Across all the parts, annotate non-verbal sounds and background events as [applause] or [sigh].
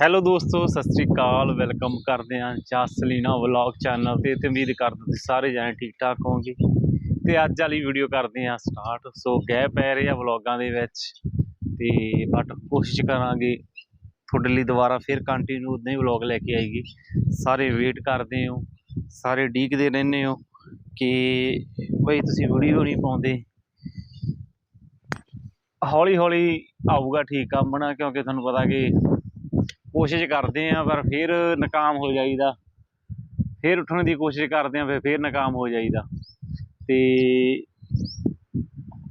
Hello ਦੋਸਤੋ, ਸਤਿ ਸ੍ਰੀ ਅਕਾਲ। Welcome ਕਰਦੇ ਹਾਂ ਜਸਲੀਨਾ ਵਲੌਗ ਚੈਨਲ ਤੇ ਤੇ ਉਮੀਦ ਕਰਦੇ ਤੁਸੀਂ ਸਾਰੇ ਜਾਣੇ ਠੀਕ ਠਾਕ ਹੋਵੋਗੇ। ਤੇ ਅੱਜ ਵਾਲੀ ਵੀਡੀਓ ਕਰਦੇ ਹਾਂ ਸਟਾਰਟ ਸੋ ਗਏ ਪੈ ਰਹੇ ਆ ਵਲੌਗਾਂ ਦੇ ਵਿੱਚ। ਤੇ ਬਟ ਕੋਸ਼ਿਸ਼ ਕਰਾਂਗੇ ਤੁਹਾਡੇ ਲਈ ਦੁਬਾਰਾ ਫਿਰ ਕੰਟੀਨਿਊ ਉਦਾਂ ਹੀ ਵਲੌਗ ਲੈ ਕੇ ਆਏਗੀ ਸਾਰੇ ਵੇਟ ਕਰਦੇ ਹੋ, ਸਾਰੇ ਡੀਕਦੇ ਰਹਿੰਦੇ ਹੋ ਕਿ ਬਈ ਤੁਸੀਂ ਵੀਡੀਓ ਨਹੀਂ ਪਾਉਂਦੇ। ਹੌਲੀ ਹੌਲੀ ਆਊਗਾ ਠੀਕ ਕੰਮ ਨਾ ਕਿਉਂਕਿ ਤੁਹਾਨੂੰ ਪਤਾ ਕਿ ਕੋਸ਼ਿਸ਼ ਕਰਦੇ ਆ ਪਰ ਫਿਰ ਨਾਕਾਮ ਹੋ ਜਾਈਦਾ। ਫਿਰ ਉੱਠਣ ਦੀ ਕੋਸ਼ਿਸ਼ ਕਰਦੇ ਆ ਫਿਰ ਫਿਰ ਨਾਕਾਮ ਹੋ ਜਾਈਦਾ। ਤੇ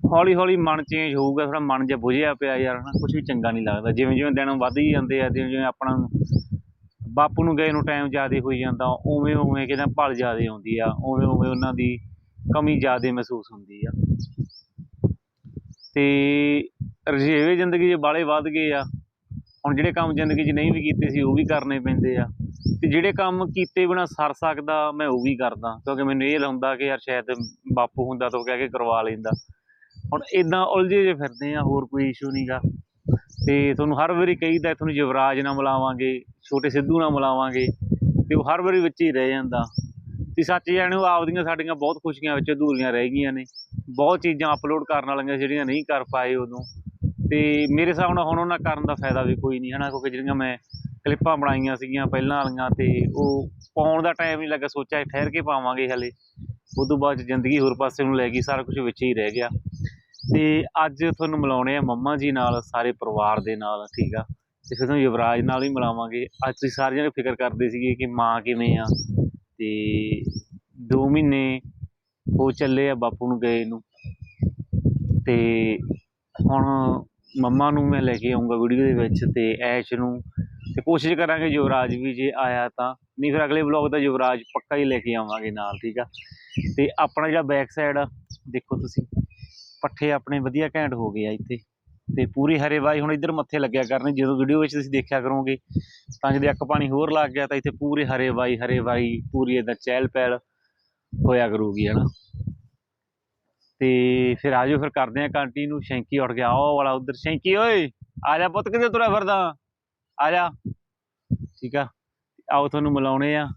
ਹੌਲੀ ਹੌਲੀ ਮਨ ਚੇਂਜ ਹੋਊਗਾ ਥੋੜਾ ਮਨ ਜਿਹਾ ਬੁਝਿਆ ਪਿਆ ਯਾਰ, ਹਨਾ ਕੁਝ ਵੀ ਚੰਗਾ ਨਹੀਂ ਲੱਗਦਾ। ਜਿਵੇਂ ਜਿਵੇਂ ਦਿਨ ਵੱਧ ਹੀ ਜਾਂਦੇ ਆ, ਜਿਵੇਂ ਜਿਵੇਂ ਆਪਣਾ ਬਾਪੂ ਨੂੰ ਗਏ ਨੂੰ ਟਾਈਮ ਜ਼ਿਆਦਾ ਹੋਈ ਜਾਂਦਾ, ਉਵੇਂ ਉਵੇਂ ਕਿਦਾਂ ਭਲ ਜ਼ਿਆਦਾ ਆਉਂਦੀ ਆ, ਉਵੇਂ ਉਵੇਂ ਉਹਨਾਂ ਦੀ ਕਮੀ ਜ਼ਿਆਦਾ ਮਹਿਸੂਸ ਹੁੰਦੀ ਆ। ਤੇ ਰਜੇਵੇਂ ਜ਼ਿੰਦਗੀ ਜੇ ਬਾਲੇ ਵੱਧ ਗਏ ਆ ਹੁਣ ਜਿਹੜੇ ਕੰਮ ਜ਼ਿੰਦਗੀ 'ਚ ਨਹੀਂ ਵੀ ਕੀਤੇ ਸੀ, ਉਹ ਵੀ ਕਰਨੇ ਪੈਂਦੇ ਆ। ਤੇ ਜਿਹੜੇ ਕੰਮ ਕੀਤੇ ਬਿਨਾ ਸਰ ਸਕਦਾ, ਮੈਂ ਉਹ ਵੀ ਕਰਦਾ। ਕਿਉਂਕਿ ਮੈਨੂੰ ਇਹ ਹੁੰਦਾ ਕਿ ਯਾਰ ਸ਼ਾਇਦ ਬਾਪੂ ਹੁੰਦਾ ਤਾਂ ਉਹ ਕਹਿ ਕੇ ਕਰਵਾ ਲੈਂਦਾ। ਹੁਣ ਇਦਾਂ ਉਲਝੇ ਜੇ ਫਿਰਦੇ ਆ, ਹੋਰ ਕੋਈ ਇਸ਼ੂ ਨਹੀਂਗਾ ਤੇ ਤੁਹਾਨੂੰ ਹਰ ਵਾਰੀ ਕਹੀਦਾ, ਤੁਹਾਨੂੰ ਯੁਵਰਾਜ ਨਾਲ ਮਿਲਾਵਾਂਗੇ, ਛੋਟੇ ਸਿੱਧੂ ਨਾਲ ਮਿਲਾਵਾਂਗੇ। ਤੇ ਉਹ ਹਰ ਵਾਰੀ ਵਿੱਚ ਹੀ ਰਹਿ ਜਾਂਦਾ। ਤੇ ਸੱਚ ਜਾਣੇ ਉਹ ਆਪਦੀਆਂ ਸਾਡੀਆਂ ਬਹੁਤ ਖੁਸ਼ੀਆਂ ਵਿੱਚ ਅਧੂਰੀਆਂ ਰਹਿ ਗਈਆਂ ਨੇ। ਬਹੁਤ ਚੀਜ਼ਾਂ ਅਪਲੋਡ ਕਰਨ ਵਾਲੀਆਂ ਜਿਹੜੀਆਂ ਨਹੀਂ ਕਰ ਪਾਏ ਉਦੋਂ। ਤੇ ਮੇਰੇ ਹਿਸਾਬ ਨਾਲ ਹੁਣ ਉਹਨਾਂ ਕਰਨ ਦਾ ਫਾਇਦਾ ਵੀ ਕੋਈ ਨਹੀਂ, ਹਨਾ? ਕਿਉਂਕਿ ਜਿਹੜੀਆਂ ਮੈਂ ਕਲਿੱਪਾਂ ਬਣਾਈਆਂ ਸੀਗੀਆਂ ਪਹਿਲਾਂ ਵਾਲੀਆਂ ਤੇ ਉਹ ਪਾਉਣ ਦਾ ਟਾਈਮ ਨਹੀਂ ਲੱਗਾ, ਸੋਚਿਆ ਠਹਿਰ ਕੇ ਪਾਵਾਂਗੇ ਹਲੇ। ਉਸ ਤੋਂ ਬਾਅਦ ਜ਼ਿੰਦਗੀ ਹੋਰ ਪਾਸੇ ਨੂੰ ਲੈ ਗਈ, ਸਾਰਾ ਕੁਝ ਵਿੱਚ ਹੀ ਰਹਿ ਗਿਆ। ਤੇ ਅੱਜ ਤੁਹਾਨੂੰ ਮਿਲਾਉਣੇ ਆ ਮੰਮਾ ਜੀ ਨਾਲ, ਸਾਰੇ ਪਰਿਵਾਰ ਦੇ ਨਾਲ, ਠੀਕ ਆ? ਤੇ ਫਿਰ ਤੁਹਾਨੂੰ ਯੁਵਰਾਜ ਨਾਲ ਹੀ ਮਿਲਾਵਾਂਗੇ। ਅੱਜ ਤੁਸੀਂ ਸਾਰੇ ਜਣੇ ਫਿਕਰ ਕਰਦੇ ਸੀਗੇ ਕਿ ਮਾਂ ਕਿਵੇਂ ਆ। ਤੇ 2 ਮਹੀਨੇ ਹੋ ਚੱਲੇ ਆ ਬਾਪੂ ਨੂੰ ਗਏ ਨੂੰ। ਤੇ ਹੁਣ ਮੰਮਾ ਨੂੰ ਮੈਂ ਲੈ ਕੇ ਆਉਂਗਾ ਵੀਡੀਓ ਦੇ ਵਿੱਚ ਤੇ ਐਸ਼ ਨੂੰ ਤੇ ਕੋਸ਼ਿਸ਼ ਕਰਾਂਗੇ ਯੁਵਰਾਜ ਵੀ ਜੇ ਆਇਆ ਤਾਂ। ਨਹੀਂ ਫਿਰ ਅਗਲੇ ਵਲੌਗ ਦਾ ਯੁਵਰਾਜ ਪੱਕਾ ਹੀ ਲੈ ਕੇ ਆਵਾਂਗੇ ਨਾਲ, ਠੀਕ ਆ? ਤੇ ਆਪਣਾ ਜਿਹੜਾ ਬੈਕ ਸਾਈਡ ਆ, ਦੇਖੋ ਤੁਸੀਂ, ਪੱਠੇ ਆਪਣੇ ਵਧੀਆ ਘੈਂਟ ਹੋ ਗਏ ਆ ਇੱਥੇ। ਤੇ ਪੂਰੀ ਹਰੇਵਾਈ ਹੁਣ ਇੱਧਰ ਮੱਥੇ ਲੱਗਿਆ ਕਰਨੇ, ਜਦੋਂ ਵੀਡੀਓ ਵਿੱਚ ਤੁਸੀਂ ਦੇਖਿਆ ਕਰੋਗੇ, ਤਾਂ ਜਦੋਂ ਇੱਕ ਪਾਣੀ ਹੋਰ ਲੱਗ ਗਿਆ ਤਾਂ ਇੱਥੇ ਪੂਰੇ ਹਰੇ ਵਾਈ ਹਰੇ ਵਾਈ ਪੂਰੀ ਇਹਦਾ ਚਹਿਲ ਪਹਿਲ ਹੋਇਆ ਕਰੂਗੀ, ਹਨਾ? ਤੇ ਫਿਰ ਆਜੋ ਫਿਰ ਕਰਦੇ ਆ ਕੰਟੀਨਿਊ ਸ਼ੈਂਕੀ ਉੱਠ ਗਿਆ। ਉਹ ਵਾਲਾ ਉਧਰ। ਸ਼ੈਂਕੀ ਓਏ! ਆ ਜਾ ਪੁੱਤ ਕਿੱਥੇ ਤੁਰਿਆ ਫਿਰਦਾ? ਆ ਜਾ। ਠੀਕ ਆ। ਆਓ ਤੁਹਾਨੂੰ ਮਿਲਾਉਣੇ ਆ।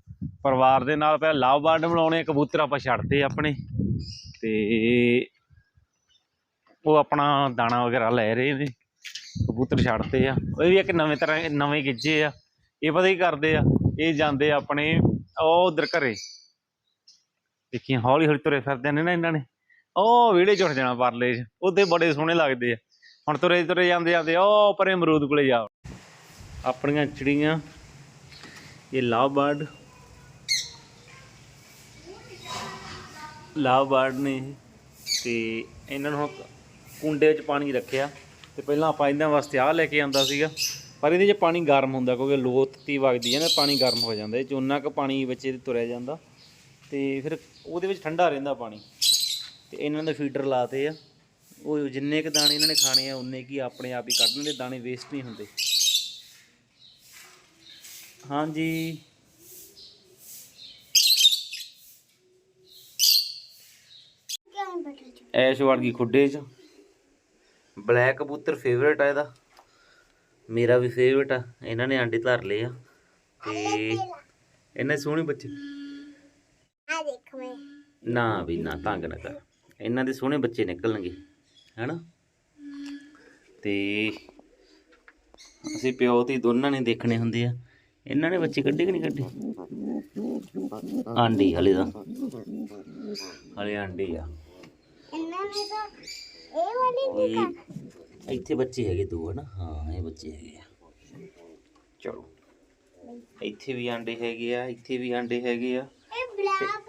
ਪਰਿਵਾਰ ਦੇ ਨਾਲ ਪਹਿਲਾਂ ਲਵ ਬਰਡ ਮਿਲਾਉਣੇ ਆ, ਕਬੂਤਰ ਆਪਾਂ ਛੱਡਦੇ ਆਪਣੇ। ਤੇ ਉਹ ਆਪਣਾ ਦਾਣਾ ਵਗੈਰਾ ਲੈ ਰਹੇ ਨੇ। ਕਬੂਤਰ ਛੱਡਦੇ ਆ। ਉਹ ਵੀ ਇੱਕ ਨਵੇਂ ਤਰ੍ਹਾਂ ਨਵੇਂ ਗਿੱਜੇ ਆ। ਇਹ ਪਤਾ ਹੀ ਕਰਦੇ ਆ? ਇਹ ਜਾਂਦੇ ਆਪਣੇ ਉਹ ਉਧਰ ਘਰੇ। ਦੇਖੀ ਹੌਲੀ ਹੌਲੀ ਤੁਰੇ ਫਿਰਦੇ ਨੇ ਨਾ ਇਹਨਾਂ ਨੇ। ਉਹ ਵਿਹੜੇ ਚ ਉੱਠ ਜਾਣਾ ਪਰਲੇ ਚ ਉਹਦੇ ਬੜੇ ਸੋਹਣੇ ਲੱਗਦੇ ਆ। ਹੁਣ ਤੁਰੇ ਤੁਰੇ ਜਾਂਦੇ ਜਾਂਦੇ, ਉਹ ਪਰੇ ਅਮਰੂਦ ਕੋਲੇ ਜਾ। ਆਪਣੀਆਂ ਚਿੜੀਆਂ, ਇਹ ਲਵ ਬਰਡ। ਲਵ ਬਰਡ ਨੇ ਤੇ ਇਹਨਾਂ ਨੂੰ ਹੁਣ ਕੁੰਡੇ ਵਿੱਚ ਪਾਣੀ ਰੱਖਿਆ। ਤੇ ਪਹਿਲਾਂ ਆਪਾਂ ਇਹਨਾਂ ਵਾਸਤੇ ਆਹ ਲੈ ਕੇ ਆਂਦਾ ਸੀਗਾ। ਪਰ ਇਹਦੇ 'ਚ ਪਾਣੀ ਗਰਮ ਹੁੰਦਾ, ਕਿਉਂਕਿ ਲੋ ਤੱਤੀ ਵਗਦੀ ਹੈ ਨਾ, ਪਾਣੀ ਗਰਮ ਹੋ ਜਾਂਦਾ। ਇਹ 'ਚ ਉਨਾ ਕੁ ਪਾਣੀ ਵਿੱਚ ਇਹਦੇ ਤੁਰਿਆ ਜਾਂਦਾ। ਤੇ ਫਿਰ ਉਹਦੇ ਵਿੱਚ ਠੰਡਾ ਰਹਿੰਦਾ ਪਾਣੀ। ਤੇ ਇਹਨਾਂ ਦੇ ਫੀਡਰ ਲਾਤੇ ਆ। ਉਹ ਜਿੰਨੇ ਕ ਦਾਣੇ ਇਹਨਾਂ ਨੇ ਖਾਣੇ ਆ ਉਨੇ ਕੀ ਆਪਣੇ ਆਪ ਹੀ ਕੱਢ ਲੈਂਦੇ ਦਾਣੇ ਵੇਸਟ ਨਹੀਂ ਹੁੰਦੇ। ਹਾਂਜੀ। ਐਸ਼ ਵੜ ਗਈ ਖੁੱਡੇ 'ਚ। ਬਲੈਕ ਕਬੂਤਰ ਫੇਵਰੇਟ ਆ ਇਹਦਾ। ਮੇਰਾ ਵੀ ਫੇਵਰੇਟ ਆ। ਇਹਨਾਂ ਨੇ ਆਂਡੇ ਧਰ ਲਏ ਆ। ਤੇ ਇਹਨੇ ਸੋਹਣੇ ਬੱਚੇ। ਆ ਦੇਖ। ਮੈਂ ਨਾ ਵੀ ਨਾ ਤੰਗ ਨਾ ਕਰ। ਇਹਨਾਂ ਦੇ ਸੋਹਣੇ ਬੱਚੇ ਨਿਕਲਣਗੇ ਹੈਨਾ? ਤੇ ਅਸੀਂ ਪਿਓ ਤੇ ਦੋਨਾਂ ਨੇ ਦੇਖਣੇ ਹੁੰਦੇ ਆ। ਇਹਨਾਂ ਨੇ ਬੱਚੇ ਕੱਢੇ ਕਿ ਨਹੀਂ ਕੱਢੇ? ਆਂਡੀ ਹਲੇ ਦਾ ਹਲੇ ਆਂਡੀ ਆ। ਇਹਨਾਂ ਨੇ ਤਾਂ ਇਹ ਵਾਲੀ ਇਹ ਇੱਥੇ ਬੱਚੇ ਹੈਗੇ ਦੋ ਹਨਾ? ਹਾਂ ਇਹ ਬੱਚੇ ਹੈਗੇ ਆ। ਚਲੋ। ਇੱਥੇ ਵੀ ਆਂਡੇ ਹੈਗੇ ਆ ਇੱਥੇ ਵੀ ਆਂਡੇ ਹੈਗੇ ਆ।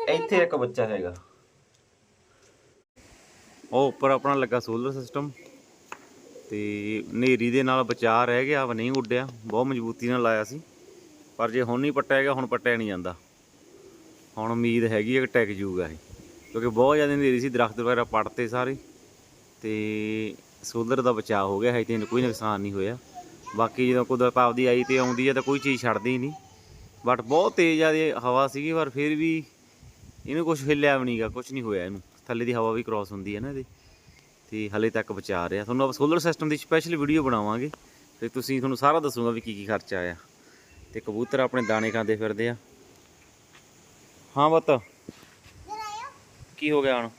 ਇੱਥੇ ਇੱਕ ਬੱਚਾ ਹੈਗਾ। ਉਹ ਉੱਪਰ ਆਪਣਾ ਲੱਗਾ ਸੋਲਰ ਸਿਸਟਮ ਤੇ ਹਨੇਰੀ ਦੇ ਨਾਲ ਬਚਾਅ ਰਹਿ ਗਿਆ ਵਾ ਨਹੀਂ ਉੱਡਿਆ, ਬਹੁਤ ਮਜ਼ਬੂਤੀ ਨਾਲ ਲਾਇਆ ਸੀ। ਪਰ ਜੇ ਹੁਣ ਨਹੀਂ ਪੱਟਿਆ ਗਿਆ, ਹੁਣ ਪੱਟਿਆ ਨਹੀਂ ਜਾਂਦਾ। ਹੁਣ ਉਮੀਦ ਹੈਗੀ ਹੈ ਕਿ ਟਿਕ ਜੂਗਾ ਇਹ। ਕਿਉਂਕਿ ਬਹੁਤ ਜ਼ਿਆਦਾ ਹਨੇਰੀ ਸੀ, ਦਰਖਤ ਵਗੈਰਾ ਪੱਟਤੇ ਸਾਰੇ। ਤੇ ਸੋਲਰ ਦਾ ਬਚਾਅ ਹੋ ਗਿਆ ਹੈ ਤੇ ਕੋਈ ਨੁਕਸਾਨ ਨਹੀਂ ਹੋਇਆ। ਬਾਕੀ ਜਦੋਂ ਕੁਦਰਤ ਆਪਦੀ ਆਈ ਤੇ ਆਉਂਦੀ ਹੈ ਤਾਂ ਕੋਈ ਚੀਜ਼ ਛੱਡਦੀ ਨਹੀਂ। ਬਟ ਬਹੁਤ ਤੇਜ਼ ਜਿਆਦੀ ਹਵਾ ਸੀਗੀ, ਪਰ ਫਿਰ ਵੀ ਇਹਨੂੰ ਕੁਝ ਹਿੱਲਿਆ ਵੀ ਨਹੀਂਗਾ ਕੁਝ ਨਹੀਂ ਹੋਇਆ ਇਹਨੂੰ। ਥੱਲੇ ਦੀ ਹਵਾ ਵੀ ਕ੍ਰਾਸ ਹੁੰਦੀ ਹੈ ਨਾ ਇਹਦੀ, ਤੇ ਹਲੇ ਤੱਕ ਬਚਾ ਰਿਹਾ। ਤੁਹਾਨੂੰ ਆਪਾਂ ਸੋਲਰ ਸਿਸਟਮ ਦੀ ਸਪੈਸ਼ਲ ਵੀਡੀਓ ਬਣਾਵਾਂਗੇ, ਤੇ ਤੁਸੀਂ ਤੁਹਾਨੂੰ ਸਾਰਾ ਦੱਸੂਗਾ ਵੀ ਕੀ ਕੀ ਖਰਚਾ ਆਇਆ। ਤੇ ਕਬੂਤਰ ਆਪਣੇ ਦਾਣੇ ਖਾਂਦੇ ਫਿਰਦੇ ਆ। ਹਾਂ ਬਤ। ਕੀ ਹੋ ਗਿਆ ਹੁਣ?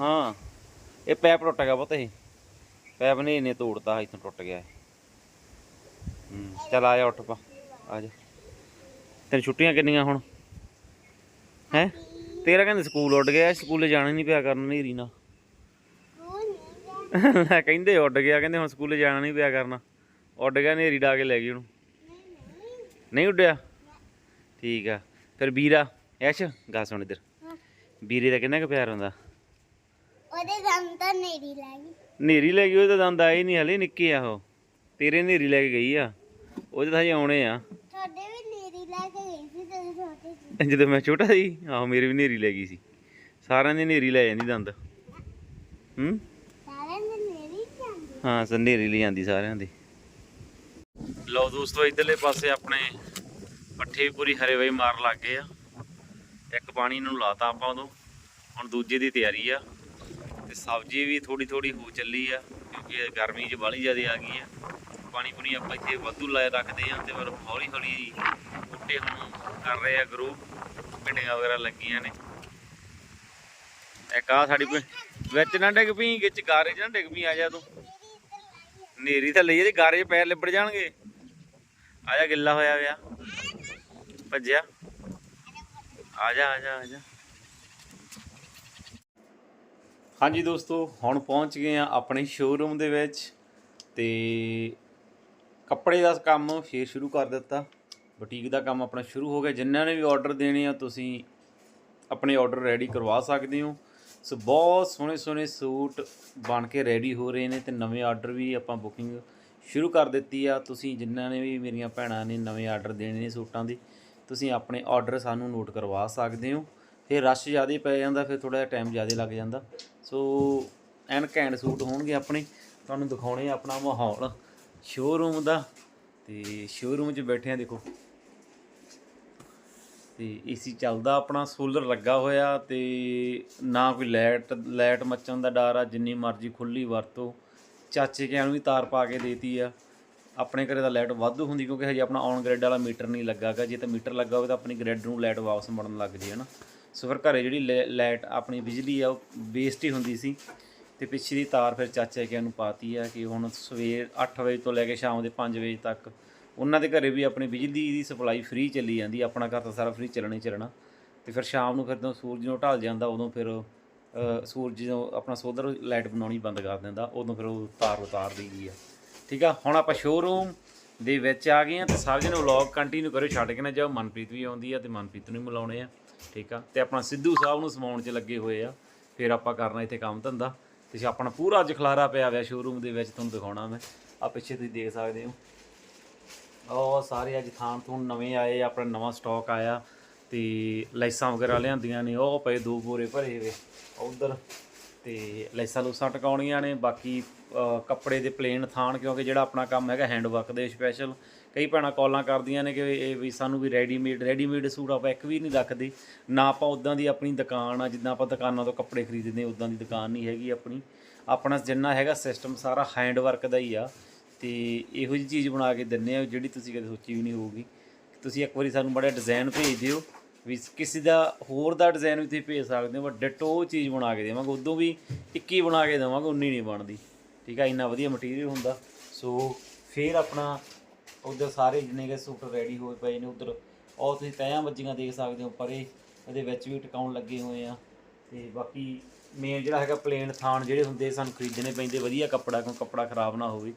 ਹਾਂ, ਇਹ ਪੈਪ ਟੁੱਟ ਗਿਆ ਪੁੱਤ ਇਹ। ਪੈਪ ਨੇ ਇਹਨੇ ਤੋੜਤਾ, ਇੱਥੋਂ ਟੁੱਟ ਗਿਆ ਇਹ। ਚੱਲ ਆ ਜਾ ਉੱਠ ਪਾ, ਆ ਜਾ। ਤੇਰੀ ਛੁੱਟੀਆਂ ਕਿੰਨੀਆਂ ਹੁਣ? ਹੈ? ਤੇਰਾ ਕਹਿੰਦੇ ਸਕੂਲ ਉੱਡ ਗਿਆ ਸਕੂਲੇ ਜਾਣਾ ਨਹੀਂ ਪਿਆ ਕਰਨ ਨੇਰੀ ਨਾਲ। ਲੈ ਕਹਿੰਦੇ ਉੱਡ ਗਿਆ ਕਹਿੰਦੇ ਹੁਣ ਸਕੂਲੇ ਜਾਣਾ ਨਹੀਂ ਪਿਆ ਕਰਨਾ। ਉੱਡ ਗਿਆ ਨੇਰੀ ਡਾ ਕੇ ਲੈ ਗਈ ਉਹਨੂੰ। ਨਹੀਂ ਉੱਡਿਆ? ਠੀਕ ਆ। ਫਿਰ ਵੀਰਾ ਐਸ਼ ਗਾ ਸੁਣ ਇੱਧਰ। ਵੀਰੇ ਦਾ ਕਿੰਨਾ ਕੁ ਪਿਆਰ ਹੁੰਦਾ? ਉਹਦੇ ਦਮ ਤਾਂ ਨੇਰੀ ਲੈ ਗਈ। ਉਹ ਤਾਂ ਦੰਦ ਆਏ ਨਹੀਂ ਹਲੇ ਨਿੱਕੇ ਆ ਉਹ। ਤੇਰੇ ਨੇਰੀ ਲੈ ਕੇ ਗਈ ਆ। ਉਹਦੇ ਤਾਂ ਹਜੇ ਆਉਣੇ ਆ ਤੁਹਾਡੇ ਵੀ ਨੇੜੀ ਲੈ ਕੇ ਗਈ ਸੀ ਤੇ ਛੋਟੇ ਸੀ ਜਦੋਂ ਮੈਂ ਛੋਟਾ ਸੀ ਆਹੋ ਮੇਰੇ ਵੀ ਨੇਰੀ ਲੈ ਗਈ ਸੀ। ਸਾਰਿਆਂ ਦੀ ਨੇਰੀ ਲੈ ਜਾਂਦੀ ਦੰਦ। ਹੂੰ? ਸਾਰਿਆਂ ਦੇ ਨੇੜੀ ਜਾਂਦੇ। ਹਾਂ ਸੰਨੇਰੀ ਲਈ ਜਾਂਦੀ ਸਾਰਿਆਂ ਦੀ। ਲਓ ਦੋਸਤੋ ਇਧਰਲੇ ਪਾਸੇ ਆਪਣੇ ਪੱਠੇ ਵੀ ਪੂਰੀ ਹਰੇ ਵੇ ਮਾਰ ਲੱਗ ਗਏ ਆ। ਇੱਕ ਪਾਣੀ ਨੂੰ ਲਾਤਾ ਆਪਾਂ ਉਦੋਂ। ਹੁਣ ਦੂਜੇ ਦੀ ਤਿਆਰੀ ਆ। ਤੇ ਸਬਜ਼ੀ ਵੀ ਥੋੜੀ ਥੋੜੀ ਹੋ ਚੱਲੀ ਆ ਕਿਉਂਕਿ ਗਰਮੀ 'ਚ ਬਾਹਲੀ ਜ਼ਿਆਦਾ ਆ ਗਈ ਆ। ਪਾਣੀ ਪੁਣੀ ਆਪਾਂ ਇੱਥੇ ਵਾਧੂ ਲਾਏ ਰੱਖਦੇ ਆ ਤੇ ਪਰ ਹੌਲੀ ਹੌਲੀ ਬੂਟੇ ਹੁਣ ਕਰ ਰਹੇ ਆ ਗਰੋ ਪਿੰਡੀਆਂ ਵਗੈਰਾ ਲੱਗੀਆਂ ਨੇ। ਇੱਕ ਆ ਸਾਡੀ ਵਿੱਚ ਨਾ ਡਿੱਗ ਪਈ, ਵਿੱਚ ਗਾਰੇ 'ਚ ਨਾ ਡਿੱਗ ਪਈ, ਆ ਜਾ ਤੂੰ। ਨੇਰੀ ਤਾਂ ਲਈ ਗਾਰੇ 'ਚ ਪੈਰ ਲਿਬੜ ਜਾਣਗੇ। ਆ ਜਾ, ਗਿੱਲਾ ਹੋਇਆ ਵਿਆ ਭੱਜਿਆ। ਆ ਜਾ ਆ ਜਾ ਆ ਜਾ। ਹਾਂਜੀ ਦੋਸਤੋ, ਹੁਣ ਪਹੁੰਚ ਗਏ ਆ ਆਪਣੇ ਸ਼ੋਰੂਮ ਦੇ ਵਿੱਚ ਤੇ ਕੱਪੜੇ ਦਾ ਕੰਮ ਫੇਰ ਸ਼ੁਰੂ ਕਰ ਦਿੱਤਾ। ਬੁਟੀਕ ਦਾ ਕੰਮ ਆਪਣਾ ਸ਼ੁਰੂ ਹੋ ਗਿਆ। ਜਿਨ੍ਹਾਂ ਨੇ ਵੀ ਆਰਡਰ ਦੇਣੇ ਆ, ਤੁਸੀਂ ਆਪਣੇ ਆਰਡਰ ਰੈਡੀ ਕਰਵਾ ਸਕਦੇ ਹੋ। ਸੋ ਬਹੁਤ ਸੋਹਣੇ ਸੋਹਣੇ ਸੂਟ ਬਣ ਕੇ ਰੈਡੀ ਹੋ ਰਹੇ ਨੇ ਤੇ ਨਵੇਂ ਆਰਡਰ ਵੀ ਆਪਾਂ ਬੁਕਿੰਗ ਸ਼ੁਰੂ ਕਰ ਦਿੱਤੀ ਆ। ਤੁਸੀਂ ਜਿਨ੍ਹਾਂ ਨੇ ਵੀ ਮੇਰੀਆਂ ਭੈਣਾਂ ਨੇ ਨਵੇਂ ਆਰਡਰ ਦੇਣੇ ਨੇ ਸੂਟਾਂ ਦੇ, ਤੁਸੀਂ ਆਪਣੇ ਆਰਡਰ ਸਾਨੂੰ ਨੋਟ ਕਰਵਾ ਸਕਦੇ ਹੋ। ਫਿਰ ਰਸ਼ ਜ਼ਿਆਦਾ ਪੈ ਜਾਂਦਾ, ਫਿਰ ਥੋੜਾ ਜਿਹਾ ਟਾਈਮ ਜ਼ਿਆਦਾ ਲੱਗ ਜਾਂਦਾ। ਸੋ ਐਨ ਘੈਂਟ ਸੂਟ ਹੋਣਗੇ ਆਪਣੇ। ਤੁਹਾਨੂੰ ਦਿਖਾਉਣੇ ਆਪਣਾ ਮਾਹੌਲ। ਸ਼ੋਰੂਮ ਦਾ ਤੇ ਸ਼ੋਰੂਮ 'ਚ ਬੈਠੇ ਆ ਦੇਖੋ। ਤੇ ਏਸੀ ਚੱਲਦਾ ਆਪਣਾ ਸੋਲਰ ਲੱਗਾ ਹੋਇਆ ਤੇ ਨਾ ਕੋਈ ਲਾਈਟ ਲਾਈਟ ਮੱਚਣ ਦਾ ਡਰ ਆ, ਜਿੰਨੀ ਮਰਜ਼ੀ ਖੁੱਲੀ ਵਰਤੋ। ਚਾਚੇ ਕਿਆਂ ਨੂੰ ਵੀ ਤਾਰ ਪਾ ਕੇ ਦੇਤੀ ਆ। ਆਪਣੇ ਘਰੇ ਦਾ ਲਾਈਟ ਵਾਧੂ ਹੁੰਦੀ ਕਿਉਂਕਿ ਹਜੇ ਆਪਣਾ ਔਨ ਗ੍ਰਿਡ ਵਾਲਾ ਮੀਟਰ ਨਹੀਂ ਲੱਗਾਗਾ। ਜੇ ਤਾਂ ਮੀਟਰ ਲੱਗਾ ਹੋਵੇ ਤਾਂ ਆਪਣੀ ਗ੍ਰਿਡ ਨੂੰ ਲਾਈਟ ਵਾਪਸ ਮੜਨ ਲੱਗ ਜੇ, ਹਨਾ। ਸੋ ਫਿਰ ਘਰੇ ਜਿਹੜੀ ਲੈ- ਲਾਈਟ ਆਪਣੀ ਬਿਜਲੀ ਆ, ਉਹ ਵੇਸਟ ਹੀ ਹੁੰਦੀ ਸੀ। ਤੇ ਪਿੱਛੇ ਦੀ ਤਾਰ ਫਿਰ ਚਾਚੇ ਕਿਆਂ ਨੂੰ ਪਾਤੀ ਆ ਕਿ ਹੁਣ ਸਵੇਰ 8 ਵਜੇ ਤੋਂ ਲੈ ਕੇ ਸ਼ਾਮ ਦੇ 5 ਵਜੇ ਤੱਕ ਉਹਨਾਂ ਦੇ ਘਰੇ ਵੀ ਆਪਣੀ ਬਿਜਲੀ ਦੀ ਸਪਲਾਈ ਫ੍ਰੀ ਚੱਲੀ ਜਾਂਦੀ, ਆਪਣਾ ਘਰ ਤਾਂ ਸਾਰਾ ਫ੍ਰੀ ਚੱਲਣਾ ਹੀ ਚੱਲਣਾ। ਤੇ ਫਿਰ ਸ਼ਾਮ ਨੂੰ ਫਿਰ ਜਦੋਂ ਸੂਰਜ ਨੂੰ ਢਲ ਜਾਂਦਾ, ਉਦੋਂ ਫਿਰ ਸੂਰਜ ਜਦੋਂ ਆਪਣਾ ਸੋਲਰ ਲਾਈਟ ਬਣਾਉਣੀ ਬੰਦ ਕਰ ਦਿੰਦਾ, ਉਦੋਂ ਫਿਰ ਉਹ ਤਾਰ ਉਤਾਰ ਦਈਦੀ ਆ। ਠੀਕ ਆ, ਹੁਣ ਆਪਾਂ ਸ਼ੋਰੂਮ ਦੇ ਵਿੱਚ ਆ ਗਏ ਆ ਤੇ ਸਾਰੇ ਜਣੇ ਵਲੌਗ ਕੰਟੀਨਿਊ ਕਰਿਓ, ਛੱਡ ਕੇ ਨਾ ਜਾਓ, ਮਨਪ੍ਰੀਤ ਵੀ ਆਉਂਦੀ ਆ ਤੇ ਮਨਪ੍ਰੀਤ ਨੂੰ ਵੀ ਮਿਲਾਉਣੇ ਆ। ਠੀਕ ਆ, ਤੇ ਆਪਣਾ ਸਿੱਧੂ ਸਾਹਿਬ ਨੂੰ ਸਮਾਉਣ 'ਚ ਲੱਗੇ ਹੋਏ ਆ, ਫਿਰ ਆਪਾਂ ਕਰਨਾ ਇੱਥੇ ਕੰਮ ਧੰਦਾ। ਤੇ ਆਪਣਾ ਪੂਰਾ ਅੱਜ ਖਲਾਰਾ ਪਿਆ ਹੋਇਆ ਸ਼ੋਰੂਮ ਦੇ ਵਿੱਚ ਤੁਹਾਨੂੰ ਦਿਖਾਉਣਾ ਮੈਂ। ਆ ਪਿੱਛੇ ਤੁਸੀਂ ਦੇਖ ਸਕਦੇ ਹੋ। ਉਹ ਸਾਰੇ ਅੱਜ ਥਾਨ ਥੂਨ ਨਵੇਂ ਆਏ, ਆਪਣਾ ਨਵਾਂ ਸਟਾਕ ਆਇਆ ਤੇ ਲਾਈਸਾਂ ਵਗੈਰਾ ਲਿਆਂਦੀਆਂ ਨੇ, ਉਹ ਪਏ ਦੋ ਬੋਰੇ ਭਰੇ ਹੋਏ, ਉਧਰ ਤੇ ਲਾਈਸਾਂ ਲੂਸਾਂ ਟਿਕਾਉਣੀਆਂ ਨੇ, ਬਾਕੀ ਕੱਪੜੇ ਦੇ ਪਲੇਨ ਥਾਨ ਕਿਉਂਕਿ ਜਿਹੜਾ ਆਪਣਾ ਕੰਮ ਹੈਗਾ ਹੈਂਡ ਵਰਕ ਦੇ ਸਪੈਸ਼ਲ ਕਈ ਭੈਣਾਂ ਕਾਲਾਂ ਕਰਦੀਆਂ ਨੇ ਕਿ ਇਹ ਵੀ ਸਾਨੂੰ ਵੀ ਰੈਡੀਮੇਡ ਰੈਡੀਮੇਡ ਸੂਟ ਆਪਾਂ ਇੱਕ ਵੀ ਨਹੀਂ ਰੱਖਦੇ। ਨਾ ਆਪਾਂ ਉਦਾਂ ਦੀ ਆਪਣੀ ਦੁਕਾਨ ਆ, ਜਿੱਦਾਂ ਆਪਾਂ ਦੁਕਾਨਾਂ ਤੋਂ ਕੱਪੜੇ ਖਰੀਦਦੇ ਉਦਾਂ ਦੀ ਦੁਕਾਨ ਨਹੀਂ ਹੈਗੀ ਆਪਣੀ। ਆਪਣਾ ਜਿੰਨਾ ਹੈਗਾ ਸਿਸਟਮ ਸਾਰਾ ਹੈਂਡ ਵਰਕ ਦਾ ਹੀ ਆ। ਤੇ ਇਹੋ ਜਿਹੀ ਚੀਜ਼ ਬਣਾ ਕੇ ਦਿੰਨੇ ਆ, ਜਿਹੜੀ ਤੁਸੀਂ ਕਦੇ ਸੋਚੀ ਵੀ ਨਹੀਂ ਹੋਊਗੀ। ਤੁਸੀਂ ਇੱਕ ਵਾਰੀ ਸਾਨੂੰ ਬੜਾ ਡਿਜ਼ਾਈਨ ਭੇਜ ਦਿਓ, ਵੀ ਕਿਸੇ ਦਾ ਹੋਰ ਦਾ ਡਿਜ਼ਾਈਨ ਵੀ ਤੁਸੀਂ ਭੇਜ ਸਕਦੇ ਹੋ ਬਟ ਡਿਟੋ ਚੀਜ਼ ਬਣਾ ਕੇ ਦੇਵਾਂਗੇ। ਉਦੋਂ ਵੀ 21 ਬਣਾ ਕੇ ਦੇਵਾਂਗੇ 19 ਨਹੀਂ ਬਣਦੀ। ਠੀਕ ਆ, ਇੰਨਾ ਵਧੀਆ ਮਟੀਰੀਅਲ ਹੁੰਦਾ। ਸੋ, ਫਿਰ ਆਪਣਾ ਉਧਰ ਸਾਰੇ ਜਿੰਨੇ ਕੇ ਸੂਟ ਰੈਡੀ ਹੋਏ ਪਏ ਨੇ ਉਧਰ। ਉਹ ਤੁਸੀਂ ਤੈਆਂ ਵੱਜੀਆਂ ਦੇਖ ਸਕਦੇ ਹੋ, ਪਰੇ ਇਹਦੇ ਵਿੱਚ ਵੀ ਟਿਕਾਉਣ ਲੱਗੇ ਹੋਏ ਆ। ਤੇ ਬਾਕੀ ਮੇਨ ਜਿਹੜਾ ਹੈਗਾ ਪਲੇਨ ਥਾਨ ਜਿਹੜੇ ਹੁੰਦੇ ਸਾਨੂੰ, ਖਰੀਦਣੇ ਪੈਂਦੇ, ਵਧੀਆ ਕੱਪੜਾ, ਕਿਉਂ ਕੱਪੜਾ ਖਰਾਬ ਨਾ ਹੋਵੇ।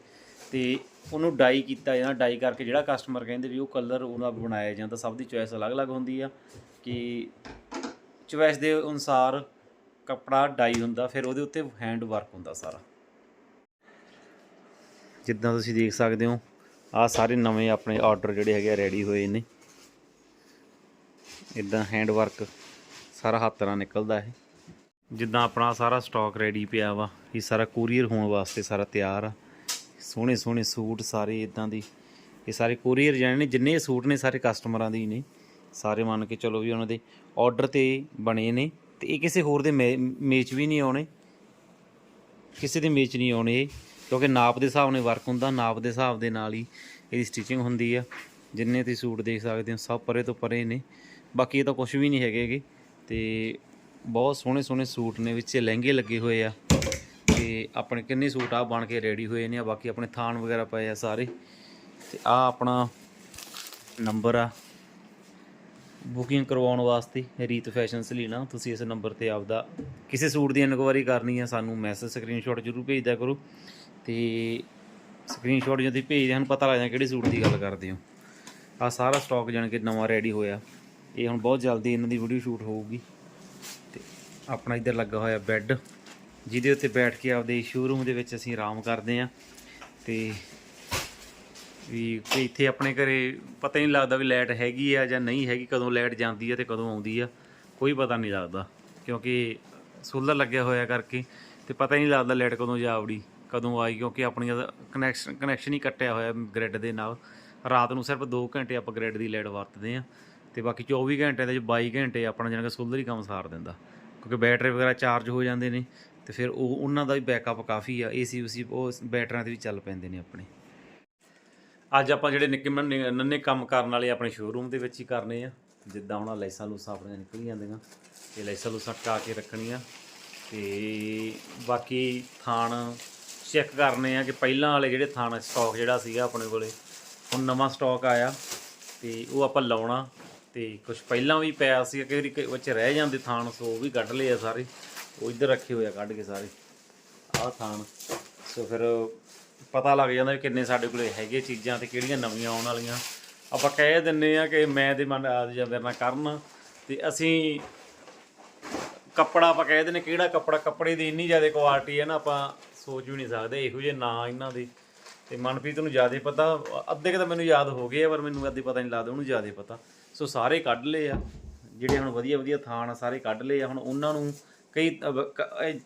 ਤੇ ਉਹਨੂੰ ਡਾਈ ਕੀਤਾ ਜਾਂਦਾ ਡਾਈ ਕਰਕੇ ਜਿਹੜਾ ਕਸਟਮਰ ਕਹਿੰਦੇ ਵੀ ਉਹ ਕਲਰ ਉਹਨਾਂ ਬਣਾਇਆ ਜਾਂਦਾ, ਸਭ ਦੀ ਚੋਇਸ ਅਲੱਗ-ਅਲੱਗ ਹੁੰਦੀ ਆ। ਕਿ ਚੁਆਇਸ ਦੇ ਅਨੁਸਾਰ ਕੱਪੜਾ ਡਾਈ ਹੁੰਦਾ, ਫਿਰ ਉਹਦੇ ਉੱਤੇ ਹੈਂਡ ਵਰਕ ਹੁੰਦਾ ਸਾਰਾ। ਜਿੱਦਾਂ ਤੁਸੀਂ ਦੇਖ ਸਕਦੇ ਹੋ ਆ ਸਾਰੇ ਨਵੇਂ ਆਪਣੇ ਆਰਡਰ ਜਿਹੜੇ ਹੈਗੇ ਆ ਰੈਡੀ ਹੋਏ ਨੇ। ਇਦਾਂ ਹੈਂਡ ਵਰਕ ਸਾਰਾ ਹੱਥ ਨਾਲ ਨਿਕਲਦਾ ਹੈ ਜਿੱਦਾਂ ਆਪਣਾ ਸਾਰਾ ਸਟਾਕ ਰੈਡੀ ਪਿਆ ਵਾ ਇਹ ਸਾਰਾ ਕੋਰੀਅਰ ਹੋਣ ਵਾਸਤੇ ਸਾਰਾ ਤਿਆਰ ਆ। ਸੋਹਣੇ ਸੋਹਣੇ ਸੂਟ ਸਾਰੇ ਇਦਾਂ ਦੀ। ਇਹ ਸਾਰੇ ਕੋਰੀਅਰ ਜਾਣੇ ਨੇ ਜਿੰਨੇ ਸੂਟ ਨੇ ਸਾਰੇ ਕਸਟਮਰਾਂ ਦੇ ਹੀ ਨੇ। ਸਾਰੇ ਮੰਨ ਕੇ ਚਲੋ ਵੀ ਉਹਨਾਂ ਦੇ ਆਰਡਰ ਤੇ ਬਣੇ ਨੇ ਤੇ ਇਹ ਕਿਸੇ ਹੋਰ ਦੇ ਮੇ- ਮੇਚ ਵੀ ਨਹੀਂ ਆਉਣੇ। ਕਿਸੇ ਦੇ ਮੇਚ ਨਹੀਂ ਆਉਣੇ ਇਹ, ਕਿਉਂਕਿ ਨਾਪ ਦੇ ਹਿਸਾਬ ਨਾਲ ਵਰਕ ਹੁੰਦਾ, ਨਾਪ ਦੇ ਹਿਸਾਬ ਦੇ ਨਾਲ ਹੀ ਇਹਦੀ ਸਟਿਚਿੰਗ ਹੁੰਦੀ ਆ। ਜਿੰਨੇ ਤੁਸੀਂ ਸੂਟ ਦੇਖ ਸਕਦੇ ਹੋ, ਸਭ ਪਰੇ ਤੋਂ ਪਰੇ ਨੇ। ਬਾਕੀ ਇਹ ਤਾਂ ਕੁਝ ਵੀ ਨਹੀਂ ਹੈਗੇਗੇ ਤੇ ਬਹੁਤ ਸੋਹਣੇ ਸੋਹਣੇ ਸੂਟ ਨੇ, ਵਿੱਚ ਲਹਿੰਗੇ ਲੱਗੇ ਹੋਏ ਆ। ਤੇ ਆਪਣੇ ਕਿੰਨੇ ਸੂਟ ਆ ਬਣ ਕੇ ਰੈਡੀ ਹੋਏ ਨੇ ਆ। ਬਾਕੀ ਆਪਣੇ ਥਾਨ ਵਗੈਰਾ ਪਏ ਆ ਸਾਰੇ। ਤੇ ਆ ਆਪਣਾ ਨੰਬਰ ਆ। ਬੁਕਿੰਗ ਕਰਵਾਉਣ ਵਾਸਤੇ ਰੀਤ ਫੈਸ਼ਨ ਸਲੀਨਾ, ਤੁਸੀਂ ਇਸ ਨੰਬਰ ਤੇ ਆਪਦਾ ਕਿਸੇ ਸੂਟ ਦੀ ਇਨਕੁਆਇਰੀ ਕਰਨੀ ਆ, ਸਾਨੂੰ ਮੈਸੇਜ ਸਕਰੀਨਸ਼ਾਟ ਜ਼ਰੂਰ ਭੇਜਦਾ ਕਰੋ। ਤੇ ਸਕਰੀਨਸ਼ਾਟ ਜਦੋਂ ਭੇਜਦੇ ਹਨ ਪਤਾ ਲੱਗ ਜਾਂਦਾ ਕਿਹੜੇ ਸੂਟ ਦੀ ਗੱਲ ਕਰਦੇ ਹੋ। ਆ ਸਾਰਾ ਸਟਾਕ ਜਾਣ ਕੇ ਨਵਾਂ ਰੈਡੀ ਹੋਇਆ। ਇਹ ਹੁਣ ਬਹੁਤ ਜਲਦੀ ਇਹਨਾਂ ਦੀ ਵੀਡੀਓ ਸ਼ੂਟ ਹੋਊਗੀ। ਤੇ ਆਪਣਾ ਇੱਧਰ ਲੱਗਾ ਹੋਇਆ ਬੈੱਡ ਜਿਹਦੇ ਉੱਤੇ ਬੈਠ ਕੇ ਆਪਦੇ ਸ਼ੋਰੂਮ ਦੇ ਵਿੱਚ ਅਸੀਂ ਆਰਾਮ ਕਰਦੇ ਆ ਤੇ ਵੀ ਇੱਥੇ ਆਪਣੇ ਘਰੇ ਪਤਾ ਹੀ ਨਹੀਂ ਲੱਗਦਾ ਵੀ ਲਾਈਟ ਹੈਗੀ ਆ ਜਾਂ ਨਹੀਂ ਹੈਗੀ, ਕਦੋਂ ਲਾਈਟ ਜਾਂਦੀ ਆ ਤੇ ਕਦੋਂ ਆਉਂਦੀ ਆ। ਕੋਈ ਪਤਾ ਨਹੀਂ ਲੱਗਦਾ, ਕਿਉਂਕਿ ਸੋਲਰ ਲੱਗਿਆ ਹੋਇਆ ਕਰਕੇ ਤੇ ਪਤਾ ਹੀ ਨਹੀਂ ਲੱਗਦਾ ਲਾਈਟ ਕਦੋਂ ਜਾਵੜੀ। ਕਦੋਂ ਆਈ ਕਿਉਂਕਿ ਆਪਣੀ ਕਨੈਕਸ਼ਨ ਕਨੈਕਸ਼ਨ ਹੀ ਕੱਟਿਆ ਹੋਇਆ ਗ੍ਰਿਡ ਦੇ ਨਾਲ। ਰਾਤ ਨੂੰ ਸਿਰਫ 2 ਘੰਟੇ ਆਪਾਂ ਗ੍ਰਿਡ ਦੀ ਲਾਈਟ ਵਰਤਦੇ ਆ ਤੇ ਬਾਕੀ 24 ਘੰਟੇ ਦੇ ਵਿੱਚ 22 ਘੰਟੇ ਆਪਣਾ ਜਾਣੀ ਕਿ ਸੋਲਰ ਹੀ ਕੰਮ ਸਾਰ ਦਿੰਦਾ। ਕਿਉਂਕਿ ਬੈਟਰੀ ਵਗੈਰਾ ਚਾਰਜ ਹੋ ਜਾਂਦੇ ਨੇ ਤੇ ਫਿਰ ਉਹ, ਉਹਨਾਂ ਦਾ ਵੀ ਬੈਕਅਪ ਕਾਫੀ ਆ ਏਸੀ ਉਸੀ ਉਹ ਬੈਟਰੀਆਂ ਤੇ ਵੀ ਚੱਲ ਪੈਂਦੇ ਨੇ ਆਪਣੇ। ਅੱਜ ਆਪਾਂ ਜਿਹੜੇ ਨਿੱਕੇ ਨੰਨੇ ਕੰਮ ਕਰਨ ਵਾਲੇ ਆਪਣੇ ਸ਼ੋਰੂਮ ਦੇ ਵਿੱਚ ਹੀ ਕਰਨੇ ਆ। ਜਿੱਦਾਂ ਹੁਣ ਲਾਈਸਾਂ ਲੂਸਾਂ ਆਪਣੀਆਂ ਨਿਕਲ ਜਾਂਦੀਆਂ ਇਹ ਲਾਈਸਾਂ ਲੂਸਾਂ ਟਕਾ ਕੇ ਰੱਖਣੀਆਂ ਤੇ ਬਾਕੀ ਥਾਣ ਚੈੱਕ ਕਰਨੇ ਆ ਕਿ ਪਹਿਲਾਂ ਵਾਲੇ ਜਿਹੜੇ ਥਾਣ ਸਟਾਕ ਜਿਹੜਾ ਸੀਗਾ ਆਪਣੇ ਕੋਲੇ, ਹੁਣ ਨਵਾਂ ਸਟਾਕ ਆਇਆ ਤੇ ਉਹ ਆਪਾਂ ਲਾਉਣਾ ਤੇ ਕੁਝ ਪਹਿਲਾਂ ਵੀ ਪਿਆ ਸੀ ਕਈ ਵਾਰੀ ਕਈ ਵਿੱਚ ਰਹਿ ਜਾਂਦੇ ਥਾਣ ਸੋ ਉਹ ਵੀ ਕੱਢ ਲਏ ਆ ਸਾਰੇ, ਉਹ ਇੱਧਰ ਰੱਖੇ ਹੋਏ ਆ ਕੱਢ ਕੇ ਸਾਰੇ, ਆਹ ਥਾਣ ਸੋ ਫਿਰ ਪਤਾ ਲੱਗ ਜਾਂਦਾ ਵੀ ਕਿੰਨੇ ਸਾਡੇ ਕੋਲੇ ਹੈਗੇ ਚੀਜ਼ਾਂ ਤੇ ਕਿਹੜੀਆਂ ਨਵੀਆਂ ਆਉਣ ਵਾਲੀਆਂ। ਆਪਾਂ ਕਹਿ ਦਿੰਨੇ ਆ ਕਿ ਮੈਂ ਤੇ ਮਨ ਆ ਜਾਂ ਮੇਰੇ ਕਰਨ, ਤੇ ਅਸੀਂ ਕੱਪੜਾ ਆਪਾਂ ਕਹਿ ਦਿੰਨੇ ਕਿਹੜਾ ਕੱਪੜਾ, ਕੱਪੜੇ ਦੀ ਇੰਨੀ ਜ਼ਿਆਦਾ ਕੁਆਲਿਟੀ ਹੈ ਨਾ ਆਪਾਂ ਸੋਚ ਵੀ ਨਹੀਂ ਸਕਦੇ, ਇਹੋ ਜਿਹੇ ਨਾਂ ਇਹਨਾਂ ਦੇ। ਤੇ ਮਨਪ੍ਰੀਤ ਨੂੰ ਜ਼ਿਆਦਾ ਪਤਾ, ਅੱਧੇ ਕਿ ਤਾਂ ਮੈਨੂੰ ਯਾਦ ਹੋ ਗਏ ਆ, ਪਰ ਮੈਨੂੰ ਅੱਧੇ ਪਤਾ ਨਹੀਂ ਲੱਗਦਾ, ਉਹਨੂੰ ਜ਼ਿਆਦਾ ਪਤਾ। ਸੋ ਸਾਰੇ ਕੱਢ ਲਏ ਆ, ਜਿਹੜੇ ਹੁਣ ਵਧੀਆ ਵਧੀਆ ਥਾਣ ਆ, ਸਾਰੇ ਕੱਢ ਲਏ ਆ। ਹੁਣ ਉਹਨਾਂ ਨੂੰ ਕਈ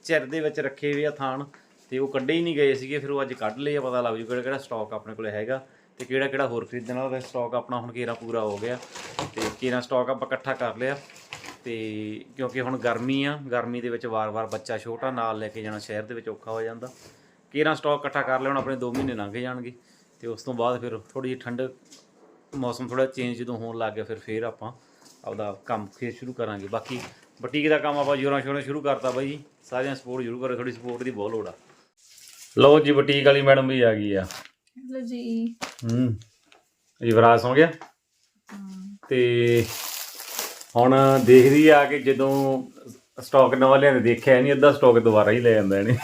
ਚਿਰ ਦੇ ਵਿੱਚ ਰੱਖੇ ਹੋਏ ਆ ਥਾਣ ਤੇ ਉਹ ਕੱਢੇ ਹੀ ਨਹੀਂ ਗਏ ਸੀਗੇ, ਫਿਰ ਉਹ ਅੱਜ ਕੱਢ ਲਏ ਆ, ਪਤਾ ਲੱਗ ਜੂ ਕਿਹੜਾ ਕਿਹੜਾ ਸਟਾਕ ਆਪਣੇ ਕੋਲ ਹੈਗਾ, ਤੇ ਕਿਹੜਾ ਕਿਹੜਾ ਹੋਰ ਖਰੀਦਣ ਵਾਲਾ ਸਟਾਕ ਆਪਣਾ ਹੁਣ ਕੇਰਾ ਪੂਰਾ ਹੋ ਗਿਆ। ਤੇ ਕੇਰਾ ਸਟਾਕ ਆਪਾਂ ਇਕੱਠਾ ਕਰ ਲਿਆ। ਤੇ ਕਿਉਂਕਿ ਹੁਣ ਗਰਮੀ ਆ ਗਰਮੀ ਦੇ ਵਿੱਚ ਵਾਰ-ਵਾਰ ਬੱਚਾ ਛੋਟਾ ਨਾਲ ਲੈ ਕੇ ਜਾਣਾ ਸ਼ਹਿਰ ਦੇ ਵਿੱਚ ਔਖਾ ਹੋ ਜਾਂਦਾ। ਕੇਰਾ ਸਟਾਕ ਇਕੱਠਾ ਕਰ ਲਿਆ ਹੁਣ ਆਪਣੇ 2 ਮਹੀਨੇ ਲੰਘ ਜਾਣਗੇ। ਤੇ ਉਸ ਤੋਂ ਬਾਅਦ ਫਿਰ ਥੋੜੀ ਜਿਹੀ ਠੰਡ ਮੌਸਮ ਥੋੜਾ ਚੇਂਜ ਜਦੋਂ ਹੋਣ ਲੱਗ ਗਿਆ ਫਿਰ ਫੇਰ ਆਪਾਂ ਆਪਦਾ ਕੰਮ ਫੇਰ ਸ਼ੁਰੂ ਕਰਾਂਗੇ। ਬਾਕੀ ਬੁਟੀਕ ਦਾ ਕੰਮ ਆਪਾਂ ਜੋਰਾਂ ਸ਼ੋਰਾਂ ਸ਼ੁਰੂ ਕਰਤਾ ਬਾਈ ਜੀ। ਸਾਰਿਆਂ ਸਪੋਰਟ ਜ਼ਰੂਰ ਕਰੋ ਥੋੜੀ ਸਪੋਰਟ ਦੀ ਬਹੁਤ ਲੋੜ ਆ। ਲਓ ਜੀ ਬੁਟੀਕ ਵਾਲੀ ਮੈਡਮ ਵੀ ਆ ਗਈ ਆ। ਲੋ ਜੀ। ਹੂੰ। ਯੁਵਰਾਜ ਸੌ ਗਿਆ? ਤੇ ਹੁਣ ਦੇਖਦੀ ਆ ਕਿ ਜਦੋਂ ਸਟਾਕ ਨਵਾਂ ਲਿਆਂਦੇ ਦੇਖਿਆ ਨਹੀਂ ਅੱਧਾ ਸਟਾਕ ਦੁਬਾਰਾ ਹੀ ਲੈ ਜਾਂਦਾ ਇਹਨੇ।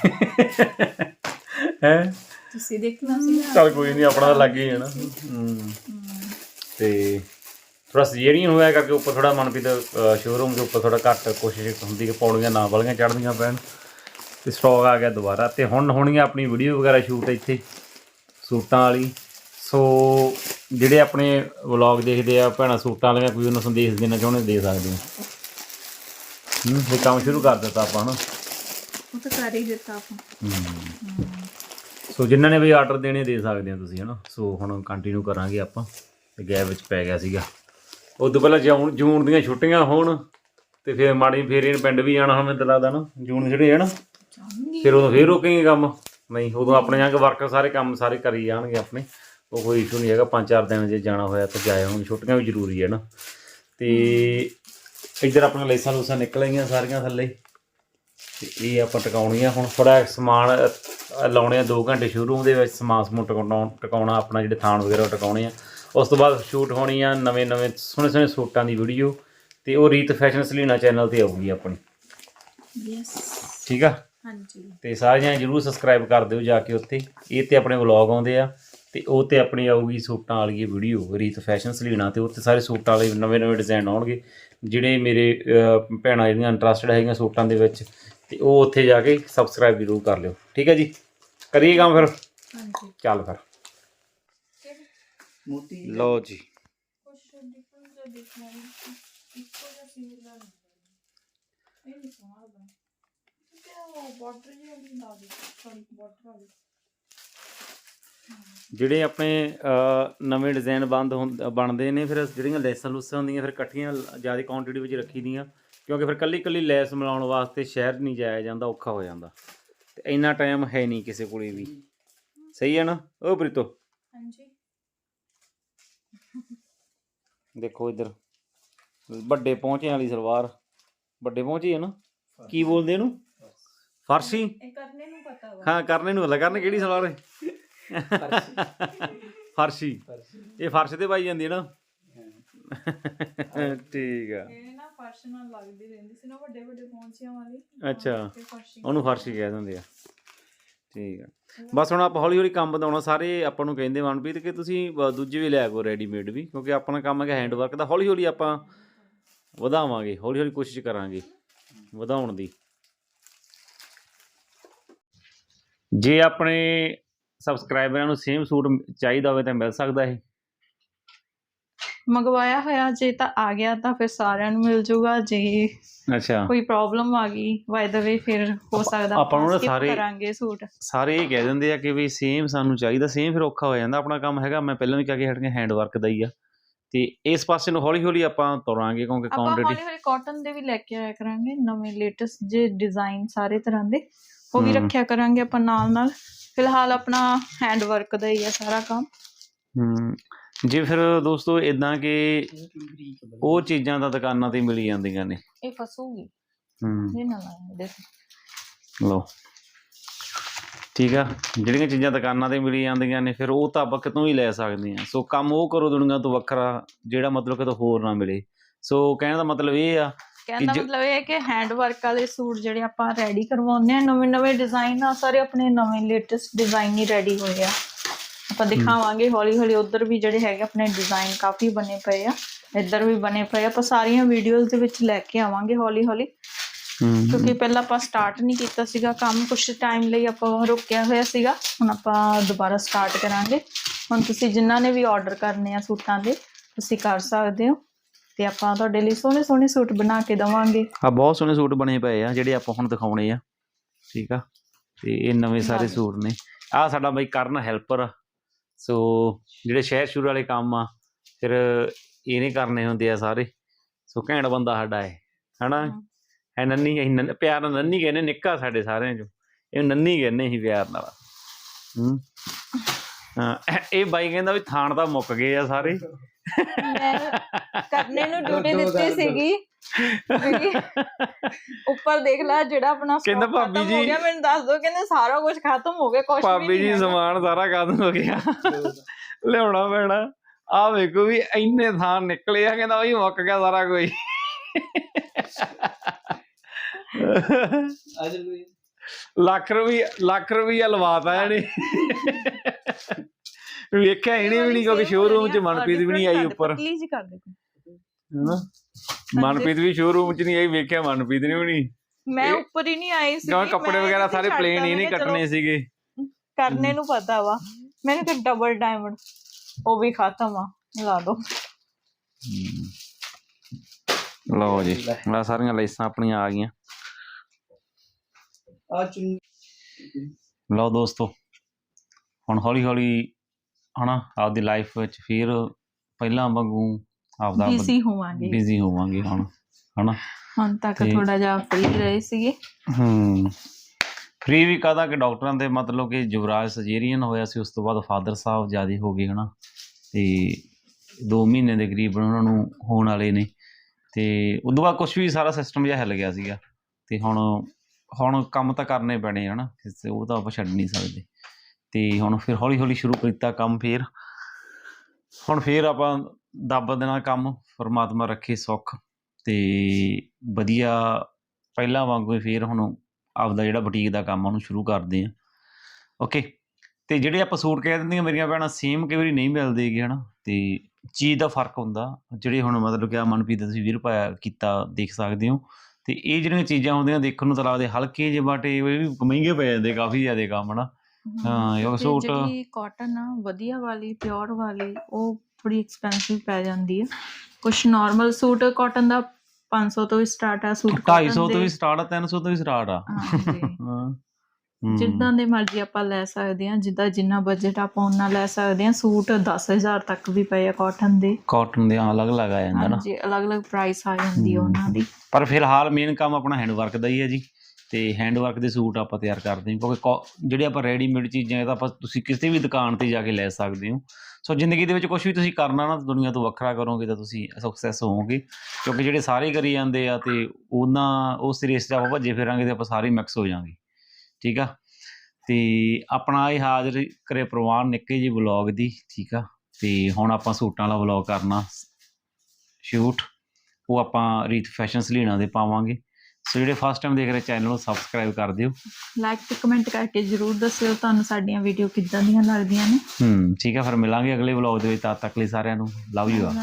ਹੈ? ਤੁਸੀਂ ਦੇਖਣਾ ਸੀ ਨਾ। ਚਲ ਕੋਈ ਨਹੀਂ ਆਪਣਾ ਤਾਂ ਲੱਗ ਹੀ ਜਾਣਾ। ਹੂੰ। ਤੇ ਥੋੜਾ ਸਜੇਰੀਅਨ ਹੋਇਆ ਕਰਕੇ ਉੱਪਰ ਥੋੜਾ ਮਨਪ੍ਰੀਤ ਸ਼ੋਰੂਮ ਦੇ ਉੱਪਰ ਥੋੜਾ ਘੱਟ ਕੋਸ਼ਿਸ਼ ਹੁੰਦੀ ਕਿ ਪੌੜੀਆਂ ਨਾ ਵਾਲੀਆਂ ਚੜ੍ਹਦੀਆਂ ਪੈਣ। ਤੇ ਸਟਾਕ ਆ ਗਿਆ ਦੁਬਾਰਾ। ਤੇ ਹੁਣ ਹੋਣੀ ਆ ਆਪਣੀ ਵੀਡੀਓ ਵਗੈਰਾ ਸ਼ੂਟ ਇੱਥੇ ਸੂਟਾਂ ਵਾਲੀ। ਸੋ ਜਿਹੜੇ ਆਪਣੇ ਵਲੌਗ ਦੇਖਦੇ ਆ ਭੈਣਾਂ ਸੂਟਾਂ ਵਾਲੀਆਂ ਕੋਈ ਉਹਨਾਂ ਸੰਦੇਸ਼ ਦੇਣਾ ਚਾਹੁੰਦੇ ਦੇ ਸਕਦੇ ਹੋ ਹੂੰ ਇਹ ਕੰਮ ਸ਼ੁਰੂ ਕਰ ਦਿੱਤਾ ਆਪਾਂ ਹਨਾ। ਉਹ ਤਾਂ ਕਰ ਹੀ ਦਿੱਤਾ ਆਪਾਂ। ਸੋ ਜਿਨ੍ਹਾਂ ਨੇ ਵੀ ਆਰਡਰ ਦੇਣੇ ਦੇ ਸਕਦੇ ਆ ਤੁਸੀਂ ਹਨਾ। ਸੋ ਹੁਣ ਕੰਟੀਨਿਊ ਕਰਾਂਗੇ ਆਪਾਂ। ਤੇ ਗੈਪ ਵਿੱਚ ਪੈ ਗਿਆ ਸੀਗਾ। ਉਸ ਤੋਂ ਪਹਿਲਾਂ ਜੂਨ ਜੂਨ ਦੀਆਂ ਛੁੱਟੀਆਂ ਹੋਣ ਤੇ ਫਿਰ ਮਾੜੀ ਫੇਰ ਇਹਨੇ ਪਿੰਡ ਵੀ ਜਾਣਾ ਹੁਣ ਮੈਨੂੰ ਲੱਗਦਾ ਨਾ। ਜੂਨ ਜਿਹੜੇ ਹੈ ਨਾ ਫਿਰ ਉਦੋਂ ਫੇਰ ਰੁਕੇਂਗੇ ਕੰਮ। ਨਹੀਂ ਉਦੋਂ ਆਪਣੇ ਜਾਂਗੇ ਵਰਕ ਸਾਰੇ ਕੰਮ ਸਾਰੇ ਕਰੀ ਜਾਣਗੇ ਆਪਣੇ। ਉਹ ਕੋਈ ਇਸ਼ੂ ਨਹੀਂ ਹੈਗਾ ਪੰਜ ਚਾਰ ਦਿਨ ਜੇ ਜਾਣਾ ਹੋਇਆ ਤਾਂ ਜਾਏ ਹੁਣ ਛੁੱਟੀਆਂ ਵੀ ਜ਼ਰੂਰੀ ਹੈ ਨਾ। ਤੇ ਇੱਧਰ ਆਪਣੀਆਂ ਲੈਸਾਂ ਲੂਸਾਂ ਨਿਕਲ ਆਈਆਂ ਸਾਰੀਆਂ ਥੱਲੇ। ਤੇ ਇਹ ਆਪਾਂ ਟਿਕਾਉਣੀਆਂ ਹੁਣ। ਥੋੜਾ ਸਮਾਨ ਲਾਉਣੇ ਆ 2 ਘੰਟੇ ਸ਼ੋਰੂਮ ਦੇ ਵਿੱਚ ਸਮਾਨ ਸਮੂਨ ਟਿਕਾਉਣਾ ਟਿਕਾਉਣਾ ਆਪਣਾ ਜਿਹੜੇ ਥਾਣ ਵਗੈਰਾ ਟਿਕਾਉਣੇ ਆ। ਉਸ ਤੋਂ ਬਾਅਦ ਸ਼ੂਟ ਹੋਣੀ ਆ ਨਵੇਂ ਨਵੇਂ ਸੋਹਣੇ ਸੋਹਣੇ ਸੂਟਾਂ ਦੀ ਵੀਡੀਓ। ਤੇ ਉਹ ਰੀਤ ਫੈਸ਼ਨ ਸਲੀਨਾ ਚੈਨਲ ਤੇ ਆਊਗੀ ਆਪਣੀ। ਯੈਸ ਠੀਕ ਆ? ਹਾਂਜੀ। ਤੇ ਸਾਰਿਆਂ ਜਰੂਰ ਸਬਸਕ੍ਰਾਈਬ ਕਰ ਦਿਓ ਜਾ ਕੇ ਉੱਥੇ। ਇਹ ਤੇ ਆਪਣੇ ਵਲੌਗ ਆਉਂਦੇ ਆ। ਤੇ ਉਹ ਤੇ ਆਪਣੀ ਆਊਗੀ ਸੂਟਾਂ ਵਾਲੀ ਵੀਡੀਓ ਰੀਤ ਫੈਸ਼ਨ ਸਲੀਣਾ ਤੇ ਉੱਥੇ ਸਾਰੇ ਸੂਟਾਂ ਵਾਲੇ ਨਵੇਂ ਨਵੇਂ ਡਿਜ਼ਾਈਨ ਆਉਣਗੇ। ਜਿਹੜੇ ਮੇਰੇ ਭੈਣਾਂ ਜਿਹੜੀਆਂ ਇੰਟਰਸਟਡ ਹੈਗੀਆਂ ਸੂਟਾਂ ਦੇ ਵਿੱਚ ਤੇ ਉਹ ਉੱਥੇ ਜਾ ਕੇ ਸਬਸਕ੍ਰਾਈਬ ਜਰੂਰ ਕਰ ਲਿਓ। ਠੀਕ ਹੈ ਜੀ? ਕਰੀਏ ਕੰਮ ਫਿਰ? ਹਾਂਜੀ। ਚੱਲ ਫਿਰ। ਮੋਤੀ ਲਓ ਜੀ। ਕੁਝ ਡਿਫਰੈਂਟ ਜਿਹਾ ਦੇਖਣਾ ਹੈ ਇੱਕੋ ਜਿਹਾ ਸਿਮਿਲਰ ਇਹ ਨਹੀਂ ਸਮਾਲ ਬਣਾ ਤੇ ਉਹ ਬਾਰਡਰ ਜਿਹਾ ਵੀ ਲਾ ਦੇ ਸੌਰੀ ਬਾਰਡਰ ਵਾਲੀ। ਜਿਹੜੇ ਆਪਣੇ ਨਵੇਂ ਡਿਜ਼ਾਈਨ ਬੰਦ ਬਣਦੇ ਨੇ ਫਿਰ ਜਿਹੜੀਆਂ ਲੈਸਾਂ ਲੂਸਾਂ ਹੁੰਦੀਆਂ ਫਿਰ ਇਕੱਠੀਆਂ ਜ਼ਿਆਦਾ ਕੁਆਂਟੀਟੀ ਵਿੱਚ ਰੱਖੀ ਦੀਆਂ ਕਿਉਂਕਿ ਫਿਰ ਕੱਲੀ ਕੱਲੀ ਲੈਸ ਮਿਲਾਉਣ ਵਾਸਤੇ ਸ਼ਹਿਰ ਨਹੀਂ ਜਾਇਆ ਜਾਂਦਾ ਔਖਾ ਹੋ ਜਾਂਦਾ। ਤੇ ਇੰਨਾ ਟਾਈਮ ਹੈ ਨਹੀਂ ਕਿਸੇ ਕੋਲੇ ਵੀ। ਸਹੀ ਹੈ ਨਾ? ਉਹ ਪ੍ਰੀਤੋ। ਹਾਂਜੀ। ਦੇਖੋ ਇੱਧਰ। ਵੱਡੇ ਪਹੁੰਚੇ ਵਾਲੀ ਸਲਵਾਰ। ਵੱਡੇ ਪਹੁੰਚੇ ਹੈ ਨਾ? ਕੀ ਬੋਲਦੇ ਇਹਨੂੰ? ਫਰਸ਼ੀ? ਇਹ ਕਰਨੇ ਨੂੰ ਪਤਾ ਵਾ। ਹਾਂ ਕਰਨੇ ਨੂੰ ਪਤਾ। ਕਰਨੇ ਕਿਹੜੀ ਸਲਵਾਰ ਹੈ? ਫਰਸ਼ੀ। ਇਹ ਫਰਸ਼ ਤੇ ਪਾਈ ਜਾਂਦੀ ਹੈ ਨਾ? ਠੀਕ ਆ। ਇਹ ਨਾ ਫਰਸ਼ ਨਾਲ ਲੱਗਦੀ ਰਹਿੰਦੀ ਸੀ ਨਾ ਵੱਡੇ ਵੱਡੇ ਪੌਂਚਿਆਂ ਵਾਲੀ। ਅੱਛਾ। ਉਹਨੂੰ ਫਰਸ਼ੀ ਕਹਿ ਦਿੰਦੇ ਆ। ਠੀਕ ਆ। ਬਸ ਹੁਣ ਆਪਾਂ ਹੌਲੀ ਹੌਲੀ ਕੰਮ ਵਧਾਉਣਾ। ਸਾਰੇ ਆਪਾਂ ਨੂੰ ਕਹਿੰਦੇ ਮਨਪ੍ਰੀਤ ਕਿ ਤੁਸੀਂ ਦੂਜੇ ਵੀ ਲਿਆ ਕੋ ਰੈਡੀਮੇਡ ਵੀ ਕਿਉਂਕਿ ਆਪਣਾ ਕੰਮ ਹੈਗਾ ਹੈਂਡ ਵਰਕ ਦਾ। ਹੌਲੀ ਹੌਲੀ ਆਪਾਂ ਵਧਾਵਾਂਗੇ। ਹੌਲੀ ਹੌਲੀ ਕੋਸ਼ਿਸ਼ ਕਰਾਂਗੇ ਵਧਾਉਣ ਦੀ। ਜੇ ਆਪਣੇ ਸਬਸਕ੍ਰਾਈਬਰਾਂ ਨੂੰ ਸੇਮ ਸੂਟ ਚਾਹੀਦਾ ਹੋਵੇ ਤਾਂ ਮਿਲ ਸਕਦਾ ਹੈ ਮੰਗਵਾਇਆ ਹੋਇਆ ਜੇ ਤਾਂ ਆ ਗਿਆ ਤਾਂ ਫਿਰ ਸਾਰਿਆਂ ਨੂੰ ਮਿਲ ਜਾਊਗਾ ਜੇ ਅੱਛਾ। ਕੋਈ ਪ੍ਰੋਬਲਮ ਆ ਗਈ ਬਾਈ ਦਾ ਵੇ ਫਿਰ ਹੋ ਸਕਦਾ ਆਪਾਂ ਨੂੰ ਨਾ skip ਸਾਰੇ- ਕਰਾਂਗੇ ਸੂਟ ਸਾਰੇ ਇਹ ਕਹਿ ਦਿੰਦੇ ਆ ਕਿ ਵੀ ਸੇਮ ਸਾਨੂੰ ਚਾਹੀਦਾ ਸੇਮ ਫਿਰ ਔਖਾ ਹੋ ਜਾਂਦਾ। ਆਪਣਾ ਕੰਮ ਹੈਗਾ ਮੈਂ ਪਹਿਲਾਂ ਵੀ ਕਹਿ ਕੇ ਹਟ ਗਿਆ ਹੈਂਡ ਵਰਕ ਦਾ ਹੀ ਆ। ਤੇ ਇਸ ਪਾਸੇ ਨੂੰ ਹੌਲੀ ਹੌਲੀ ਆਪਾਂ ਤੁਰਾਂਗੇ ਕਿਉਂਕਿ ਆਪਾਂ ਕੁਆਂਟੀਟੀ ਹੌਲੀ ਹੌਲੀ ਕਾਟਨ ਦੇ ਵੀ ਲੈ ਕੇ ਆਇਆ ਕਰਾਂਗੇ ਨਵੇਂ ਲੇਟੈਸਟ ਜੇ ਡਿਜ਼ਾਈਨ ਸਾਰੇ ਤਰ੍ਹਾਂ ਦੇ। ਉਹ ਵੀ ਹਮ। ਰੱਖਿਆ ਕਰਾਂਗੇ ਆਪਾਂ ਨਾਲ ਨਾਲ ਫਿਲਹਾਲ ਆਪਣਾ ਹੈਂਡ ਵਰਕ ਦਾ ਹੀ ਹੈ ਸਾਰਾ ਕੰਮ। ਹਮ ਜੇ ਫਿਰ ਦੋਸਤੋ ਇਦਾਂ ਕਿ ਉਹ ਚੀਜ਼ਾਂ ਤਾਂ ਦੁਕਾਨਾਂ ਤੇ ਮਿਲ ਜਾਂਦੀਆਂ ਨੇ। ਇਹ ਫਸੂਗੀ। ਹਮ ਇਹ ਨਾ ਲਾਇਆ ਦੇਖੋ। ਲਓ। ਠੀਕ ਆ ਜਿਹੜੀਆਂ ਚੀਜ਼ਾਂ ਦੁਕਾਨਾਂ ਤੇ ਮਿਲ ਜਾਂਦੀਆਂ ਨੇ ਫਿਰ ਉਹ ਤਾਂ ਆਪਾਂ ਕਿਤੋਂ ਵੀ ਲੈ ਸਕਦੇ ਆ ਸੋ ਕੰਮ ਉਹ ਕਰੋ ਦੁਨੀਆ ਤੋਂ ਵੱਖਰਾ ਜਿਹੜਾ ਮਤਲਬ ਕਿਤੋਂ ਹੋਰ ਨਾ ਮਿਲੇ। ਸੋ ਕਹਿਣ ਦਾ ਮਤਲਬ ਇਹ ਆ ਕਹਿਣ ਦਾ ਜੋ- ਮਤਲਬ ਇਹ ਹੈ ਕਿ ਹੈਂਡ ਵਰਕ ਵਾਲੇ ਸੂਟ ਜਿਹੜੇ ਆਪਾਂ ਰੈਡੀ ਕਰਵਾਉਂਦੇ ਆ ਨਵੇਂ ਨਵੇਂ ਡਿਜ਼ਾਈਨ ਆ ਸਾਰੇ ਆਪਣੇ ਨਵੇਂ ਲੇਟੈਸਟ ਡਿਜ਼ਾਈਨ ਹੀ ਰੈਡੀ ਹੋਏ ਆ। ਆਪਾਂ ਦਿਖਾਵਾਂਗੇ ਹੌਲੀ ਹੌਲੀ ਉਧਰ ਵੀ ਜਿਹੜੇ ਹੈਗੇ ਆਪਣੇ ਡਿਜ਼ਾਈਨ ਕਾਫੀ ਬਣੇ ਪਏ ਆ ਇੱਧਰ ਵੀ ਬਣੇ ਪਏ ਆ। ਆਪਾਂ ਸਾਰੀਆਂ ਵੀਡੀਓਜ਼ ਦੇ ਵਿੱਚ ਲੈ ਕੇ ਆਵਾਂਗੇ ਹੌਲੀ ਹੌਲੀ ਕਿਉਂਕਿ ਪਹਿਲਾਂ ਆਪਾਂ ਸਟਾਰਟ ਨਹੀਂ ਕੀਤਾ ਸੀਗਾ ਕੰਮ ਕੁਝ ਟਾਈਮ ਲਈ ਆਪਾਂ ਰੁਕਿਆ ਹੋਇਆ ਸੀਗਾ। ਹੁਣ ਆਪਾਂ ਦੁਬਾਰਾ ਸਟਾਰਟ ਕਰਾਂਗੇ। ਹੁਣ ਤੁਸੀਂ ਜਿਨ੍ਹਾਂ ਨੇ ਵੀ ਆਰਡਰ ਕਰਨੇ ਆ ਸੂਟਾਂ ਦੇ ਤੁਸੀਂ ਕਰ ਸਕਦੇ ਹੋ। ਤੇ ਆਪਾਂ ਤੁਹਾਡੇ ਲਈ ਸੋਹਣੇ ਸੋਹਣੇ ਸੂਟ ਬਣਾ ਕੇ ਦਵਾਂਗੇ। ਆ ਬਹੁਤ ਸੋਹਣੇ ਸੂਟ ਬਣੇ ਪਏ ਆ ਜਿਹੜੇ ਆਪਾਂ ਹੁਣ ਦਿਖਾਉਣੇ ਆ। ਠੀਕ ਆ? ਤੇ ਇਹ ਨਵੇਂ ਸਾਰੇ। ਸੂਟ ਨੇ। ਆ ਸਾਡਾ ਬਾਈ ਕਰਨ ਹੈਲਪਰ ਸੋ ਜਿਹੜੇ ਸ਼ਹਿਰ ਸ਼ੁਰੂ ਵਾਲੇ ਕੰਮ ਆ ਫਿਰ ਇਹਨੇ ਕਰਨੇ ਹੁੰਦੇ ਆ ਸਾਰੇ। ਸੋ ਘੈਂਟ ਬੰਦਾ ਸਾਡਾ ਹੈ ਹਨਾ? ਹਾਂ। ਹੈ ਨੰਨੀ ਅਸੀਂ ਨੰਨ- ਪਿਆਰ ਨਾਲ ਨੰਨੀ ਕਹਿੰਦੇ ਨਿੱਕਾ ਸਾਡੇ ਸਾਰਿਆਂ ਚੋਂ। ਇਹ ਨੰਨੀ ਕਹਿੰਦੇ ਸੀ ਪਿਆਰ ਨਾਲ। ਹੂੰ? ਹਾਂ ਇਹ ਬਾਈ ਕਹਿੰਦਾ ਵੀ ਥਾਣ ਤਾਂ ਮੁੱਕ ਗਏ ਆ ਸਾਰੇ। ਮੈਂ ਕਰਨੇ ਨੂੰ [laughs] ਡਿਊਟੀ ਦਿੱਤੀ ਸੀਗੀ। ਵੀ ਉੱਪਰ ਦੇਖ ਲੈ ਜਿਹੜਾ ਆਪਣਾ ਕਹਿੰਦਾ ਭਾਬੀ ਹੋ ਜੀ- ਗਿਆ ਮੈਨੂੰ ਦੱਸ ਦੋ ਕਹਿੰਦੇ ਸਾਰਾ ਕੁਝ ਖਤਮ ਹੋ ਗਿਆ ਕੁਝ ਵੀ ਭਾਬੀ ਜੀ। ਸਮਾਨ ਸਾਰਾ ਖਤਮ ਹੋ ਗਿਆ। [laughs] ਲਿਆਉਣਾ ਪੈਣਾ। ਆ ਵੇਖੋ ਵੀ ਇੰਨੇ ਥਾਂ ਨਿਕਲੇ ਆ ਕਹਿੰਦਾ ਬਈ ਮੁੱਕ ਗਿਆ ਸਾਰਾ ਕੋਈ। ਲੱਖ ਰੁਪਈਆ ਲੱਖ ਰੁਪਈਆ ਲਵਾਤਾ ਇਹਨੇ। [laughs] ਵੇਖਿਆ ਇਹਨੇ ਵੀ ਨਹੀਂ ਕਿਉਂਕਿ ਸ਼ੋਰੂਮ 'ਚ ਮਨਪ੍ਰੀਤ ਵੀ ਨਹੀਂ ਆਈ ਉੱਪਰ। ਪਤਲੀ ਜੀ ਕਰ ਦੇ ਹਨਾ? ਮਨਪ੍ਰੀਤ ਵੀ ਸ਼ੋਰੂਮ 'ਚ ਨਹੀਂ ਆਈ ਵੇਖਿਆ ਮਨਪ੍ਰੀਤ ਨੇ ਵੀ ਨਹੀਂ ਮੈਂ ਉੱਪਰ ਹੀ ਨਹੀਂ ਆਈ ਸੀ ਕਿਉਂਕਿ ਕੱਪੜੇ ਵਗੈਰਾ ਸਾਰੇ ਪਲੇਨ ਹੀ ਨਹੀਂ ਕੱਟਣੇ ਸੀਗੇ। ਕਰਨੇ ਨੂੰ ਪਤਾ ਵਾ। ਮੈਨੂੰ ਕਿ ਡਬਲ ਡਾਇਮੰਡ ਉਹ ਵੀ ਖਤਮ ਆ ਲਾ ਦੋ। ਲਓ ਜੀ ਆ ਸਾਰੀਆਂ ਲਾਈਸਾਂ ਆਪਣੀਆਂ ਆ ਗਈਆਂ। ਆ ਚੁੰਨੀ। ਲਓ ਦੋਸਤੋ ਹੁਣ ਹੌਲੀ ਹੌਲੀ ਹਨਾ ਆਪਦੀ ਲਾਈਫ ਵਿੱਚ ਫਿਰ ਪਹਿਲਾਂ ਵਾਂਗੂ ਆਪਦਾ ਬੀਜ਼ੀ ਹੋਵਾਂਗੇ। ਬਿਜ਼ੀ ਹੋਵਾਂਗੇ ਹੁਣ ਹਨਾ। ਹੁਣ ਤੱਕ ਥੋੜਾ ਜਿਹਾ ਫ੍ਰੀ ਰਹੇ ਸੀਗੇ। ਹੂੰ ਫ੍ਰੀ ਵੀ ਕਾਹਦਾ ਕਿ ਡਾਕਟਰਾਂ ਦੇ ਮਤਲਬ ਕਿ ਯੁਵਰਾਜ ਸਰਜਰੀਅਨ ਹੋਇਆ ਸੀ ਉਸ ਤੋਂ ਬਾਅਦ ਫਾਦਰ ਸਾਹਿਬ ਜਿਆਦੇ ਹੋ ਗਏ ਹਨਾ। ਤੇ 2 ਮਹੀਨੇ ਦੇ ਕਰੀਬ ਉਹਨਾਂ ਨੂੰ ਹੋਣ ਵਾਲੇ ਨੇ। ਤੇ ਉਦੋਂ ਬਾਅਦ ਕੁਝ ਵੀ ਸਾਰਾ ਸਿਸਟਮ ਜਿਹਾ ਹਿੱਲ ਗਿਆ ਸੀਗਾ। ਤੇ ਹੁਣ ਹੁਣ ਕੰਮ ਤਾਂ ਕਰਨੇ ਪੈਣੇ ਹਨਾ। ਉਹ ਤਾਂ ਆਪਾਂ ਛੱਡ ਨਹੀਂ ਸਕਦੇ। ਤੇ ਹੁਣ ਫਿਰ ਹੌਲੀ ਹੌਲੀ ਸ਼ੁਰੂ ਕੀਤਾ ਕੰਮ ਫੇਰ। ਹੁਣ ਫੇਰ ਆਪਾਂ ਦੱਬ ਦੇਣਾ ਕੰਮ, ਪਰਮਾਤਮਾ ਰੱਖੇ ਸੁੱਖ ਤੇ ਵਧੀਆ ਪਹਿਲਾਂ ਵਾਂਗੂ ਹੀ ਫੇਰ ਹੁਣ ਆਪਦਾ ਜਿਹੜਾ ਬੁਟੀਕ ਦਾ ਕੰਮ ਉਹਨੂੰ ਸ਼ੁਰੂ ਕਰਦੇ ਆ ਓਕੇ ਤੇ ਜਿਹੜੇ ਆਪਾਂ ਸੂਟ ਕਹਿ ਦਿੰਦੀਆਂ ਮੇਰੀਆਂ ਭੈਣਾਂ ਸੇਮ ਕਈ ਵਾਰੀ ਨਹੀਂ ਮਿਲਦੇਗੇ ਹਨਾ? ਤੇ ਚੀਜ਼ ਦਾ ਫ਼ਰਕ ਹੁੰਦਾ। ਜਿਹੜੇ ਹੁਣ ਮਤਲਬ ਕਿ ਆ ਮਨਪ੍ਰੀਤ ਤੁਸੀਂ ਵੀਰ ਪਾਇਆ, ਕੀਤਾ, ਦੇਖ ਸਕਦੇ ਹੋ। ਤੇ ਇਹ ਜਿਹੜੀਆਂ ਚੀਜ਼ਾਂ ਹੁੰਦੀਆਂ, ਦੇਖਣ ਨੂੰ ਤਾਂ ਲੱਗਦੇ ਹਲਕੇ ਜਿਹੇ ਬਟ, ਇਹ ਵੀ ਮਹਿੰਗੇ ਪੈ ਜਾਂਦੇ, ਕਾਫੀ ਜ਼ਿਆਦਾ ਕੰਮ, ਹਨਾ? ਹਾਂ, ਤੇ ਸੂਟ- ਜਿਹੜੀ ਕਾਟਨ ਆ ਵਧੀਆ ਵਾਲੀ ਪਿਓਰ ਵਾਲੀ ਉਹ ਥੋੜੀ ਐਕਸਪੈਂਸਿਵ ਪੈ ਜਾਂਦੀ ਹੈ ਕੁਝ ਨਾਰਮਲ ਸੂਟ ਕਾਟਨ ਦਾ 500 ਤੋਂ ਵੀ ਸਟਾਰਟ ਆ ਸੂਟ 250 ਤੋਂ ਵੀ ਸਟਾਰਟ ਆ 300 ਤੋਂ ਵੀ ਸਟਾਰਟ ਆ। ਹਾਂ। [laughs] ਜਿੱਦਾਂ ਦੇ ਮਰਜ਼ੀ ਆਪਾਂ ਲੈ ਸਕਦੇ ਹਾਂ ਜਿੱਦਾਂ ਜਿੰਨਾ ਬਜਟ ਆਪਾਂ ਉਹਨਾਂ ਲੈ ਸਕਦੇ ਹਾਂ ਸੂਟ 10000 ਤੱਕ ਵੀ ਪਏ ਆ ਕਾਟਨ ਦੇ। ਕਾਟਨ ਦੇ ਅਲੱਗ ਅਲੱਗ ਆ ਜਾਂਦਾ ਨਾ। ਹਾਂਜੀ ਅਲੱਗ-ਅਲੱਗ ਪ੍ਰਾਈਸ ਆ ਜਾਂਦੀ ਆ ਉਹਨਾਂ ਦੀ। ਪਰ ਫਿਲਹਾਲ ਮੇਨ ਕੰਮ ਆਪਣਾ ਹੈਂਡ ਵਰਕ ਦਾ ਹੀ ਹੈ ਜੀ। ਤੇ ਹੈਂਡ ਵਰਕ ਦੇ ਸੂਟ ਆਪਾਂ ਤਿਆਰ ਕਰਦੇ ਹਾਂ, ਕਿਉਂਕਿ ਕੋ- ਜਿਹੜੇ ਆਪਾਂ ਰੈਡੀਮੇਡ ਚੀਜ਼ਾਂ, ਇਹ ਤਾਂ ਆਪਾਂ ਤੁਸੀਂ ਕਿਸੇ ਵੀ ਦੁਕਾਨ ਤੇ ਜਾ ਕੇ ਲੈ ਸਕਦੇ ਹੋ। ਸੋ ਜ਼ਿੰਦਗੀ ਦੇ ਵਿੱਚ ਕੁਝ ਵੀ ਤੁਸੀਂ ਕਰਨਾ ਨਾ ਦੁਨੀਆ ਤੋਂ ਵੱਖਰਾ ਕਰੋਗੇ, ਤਾਂ ਤੁਸੀਂ ਸਕਸੈਸ ਹੋਵੋਗੇ। ਕਿਉਂਕਿ ਜਿਹੜੇ ਸਾਰੇ ਕਰੀ ਜਾਂਦੇ ਆ, ਤੇ ਉਹਨਾਂ, ਉਸ ਰੇਸ 'ਚ ਆਪਾਂ ਭੱਜੇ ਫਿਰਾਂਗੇ ਤੇ ਆਪਾਂ ਸਾਰੇ ਮਿਕਸ ਹੋ ਜਾਾਂਗੇ ਠੀਕ ਆ? ਤੇ ਆਪਣਾ ਇਹ ਹਾਜ਼ਰ ਕਰੇ ਪ੍ਰਵਾਨ ਨਿੱਕੇ ਜੀ ਵਲੌਗ ਦੀ, ਠੀਕ ਆ? ਤੇ ਹੁਣ ਆਪਾਂ ਸੂਟਾਂ ਵਾਲਾ ਵਲੌਗ ਕਰਨਾ। ਸ਼ੂਟ ਉਹ ਆਪਾਂ ਰੀਤ ਫੈਸ਼ਨ ਸਲੀਣਾ ਦੇ ਪਾਵਾਂਗੇ। ਸੋ ਜਿਹੜੇ ਫਸਟ ਟਾਈਮ ਦੇਖ ਰਹੇ ਚੈਨਲ ਨੂੰ ਸਬਸਕ੍ਰਾਈਬ ਕਰ ਦਿਓ। ਲਾਈਕ ਤੇ ਕਮੈਂਟ ਕਰਕੇ ਜਰੂਰ ਦੱਸਿਓ ਤੁਹਾਨੂੰ ਸਾਡੀਆਂ ਵੀਡੀਓ ਕਿੱਦਾਂ ਦੀਆਂ ਲੱਗਦੀਆਂ ਨੇ। ਹੂੰ ਠੀਕ ਆ ਫਿਰ ਮਿਲਾਂਗੇ ਅਗਲੇ ਵਲੌਗ ਦੇ ਵਿੱਚ। ਤਦ ਤੱਕ ਲਈ ਸਾਰਿਆਂ ਨੂੰ ਲਵ ਯੂ ਆ.